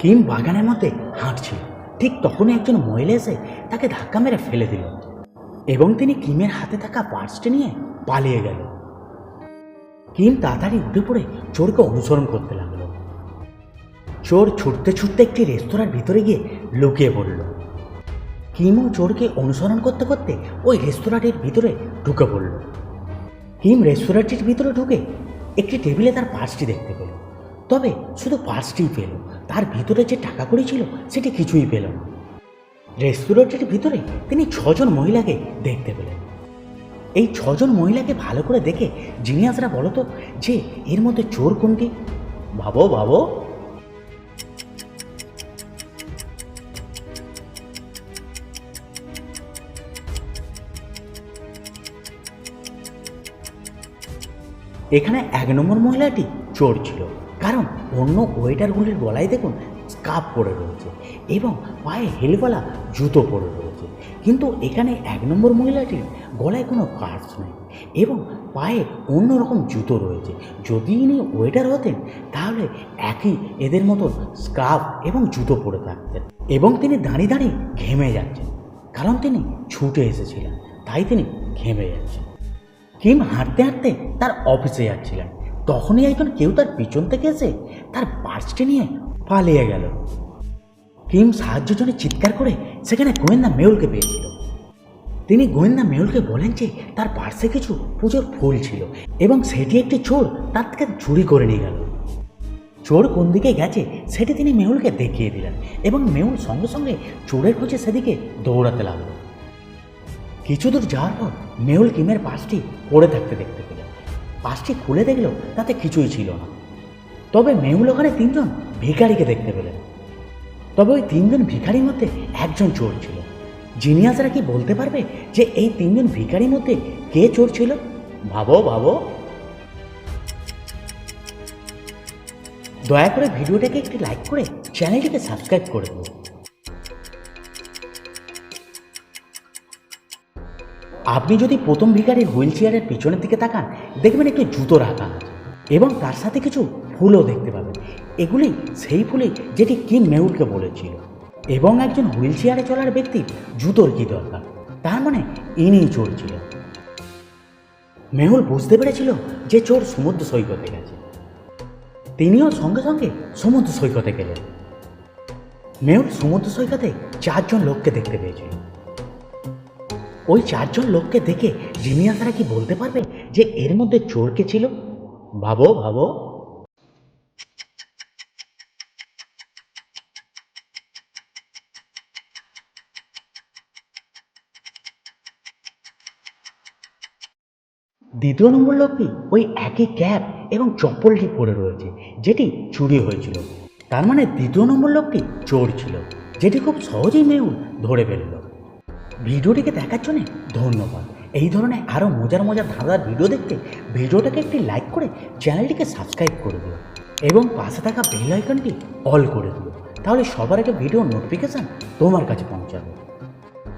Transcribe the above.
Kim বাগানের মধ্যে হাঁটছিল। ঠিক তখনই একজন মহিলা এসে তাকে ধাক্কা মেরে ফেলে দিল এবং তিনি কিমের হাতে থাকা পার্সটি নিয়ে পালিয়ে গেল। কিম তাড়াতাড়ি উঠে পড়ে চোরকে অনুসরণ করতে লাগল। চোর ছুটতে ছুটতে একটি রেস্তোরাঁর ভিতরে গিয়ে লুকিয়ে পড়ল। কিমও চোরকে অনুসরণ করতে করতে ওই রেস্তোরাঁটির ভিতরে ঢুকে পড়ল। কিম রেস্তোরাঁটির ভিতরে ঢুকে একটি টেবিলে তার পার্সটি দেখতে পেল। তবে শুধু পার্সটিই পেল। তার ভিতরে যে টাকা কড়ি ছিল, সেটি কিছুই পেল না। রেস্তোরাঁটির ভিতরে তিনি ছজন মহিলাকে দেখতে পেলেন। এই ছজন মহিলাকে ভালো করে দেখে জিনিয়াসরা বলো তো যে, এর মধ্যে চোর কোনটি? ভাবো ভাবো এখানে এক নম্বর মহিলাটি চোর ছিল। কারণ অন্য ওয়েটারগুলির গলায় দেখুন স্কার্ফ পরে রয়েছে এবং পায়ে হেলওয়ালা জুতো পরে রয়েছে। কিন্তু এখানে এক নম্বর মহিলাটির গলায় কোনো পার্স নেই এবং পায়ে অন্যরকম জুতো রয়েছে। যদি ইনি ওয়েটার হতেন, তাহলে একই এদের মতো স্কার্ফ এবং জুতো পরে থাকতেন এবং তিনি দাঁড়িয়ে দাঁড়িয়ে ঘেমে যাচ্ছেন। কারণ তিনি ছুটে এসেছিলেন, তাই তিনি ঘেমে যাচ্ছেন। কিম হাঁটতে হাঁটতে তার অফিসে যাচ্ছিলেন। তখনই একজন কেউ তার পিছন থেকে এসে তার পার্সটি নিয়ে পালিয়ে গেল। কিম সাহায্যের জন্য চিৎকার করে সেখানে গোয়েন্দা মেহুলকে পেয়েছিল। তিনি গোয়েন্দা মেহুলকে বলেন যে তার পার্সে কিছু পুজোর ফুল ছিল এবং সেটি একটি চোর তার থেকে চুরি করে নিয়ে গেল। চোর কোন দিকে গেছে সেটি তিনি মেহুলকে দেখিয়ে দিলেন এবং মেহুল সঙ্গে সঙ্গে চোরের খোঁজে সেদিকে দৌড়াতে লাগল। কিছু দূর যাওয়ার পর মেহুল কিমের পাশটি পড়ে থাকতে দেখতে পেল। পাশটি খুলে দেখল তাতে কিছুই ছিল না। তবে মেহুল ওখানে তিনজন ভিখারিকে দেখতে পেলেন। তবে ওই তিনজন ভিখারির মধ্যে একজন চোর ছিল। জিনিয়াসরা কি বলতে পারবে যে এই তিনজন ভিখারির মধ্যে কে চোর ছিল? ভাবো ভাবো। দয়া করে ভিডিওটাকে একটি লাইক করে চ্যানেলটিকে সাবস্ক্রাইব করে দেবো আপনি যদি প্রথম ভিখারির হুইল চেয়ারের পিছনের দিকে তাকান, দেখবেন একটি জুতো রাখা এবং তার সাথে কিছু ফুলও দেখতে পাবেন। এগুলি সেই ফুলই যেটি কিম মেহুলকে বলেছিল। এবং একজন হুইল চেয়ারে চলার ব্যক্তির জুতোর কী দরকার? তার মানে ইনিই চোর ছিল মেহুল বুঝতে পেরেছিল যে চোর সমুদ্র সৈকতে গেছে। তিনিও সঙ্গে সঙ্গে সমুদ্র সৈকতে গেলেন। মেহুল সমুদ্র সৈকতে চারজন লোককে দেখতে পেয়েছিল। ওই চারজন লোককে দেখে জিনিয়াসরা কি বলতে পারবে যে এর মধ্যে চোর কে ছিল? ভাবো ভাবো। দ্বিতীয় নম্বর লোকটি ওই একই ক্যাপ এবং চপ্পলটি পরে রয়েছে, যেটি চুরি হয়েছিল। তার মানে দ্বিতীয় নম্বর লোকটি চোর ছিল, যেটি খুব সহজেই মেহুল ধরে ফেলল। ভিডিওটিকে দেখার জন্য ধন্যবাদ। এই ধরনের আরও মজার মজার ধাঁধার ভিডিও দেখতে ভিডিওটাকে একটি লাইক করে চ্যানেলটিকে সাবস্ক্রাইব করে দিও এবং পাশে থাকা বেল আইকনটি অল করে দিও। তাহলে সবার আগে ভিডিও নোটিফিকেশান তোমার কাছে পৌঁছাবে।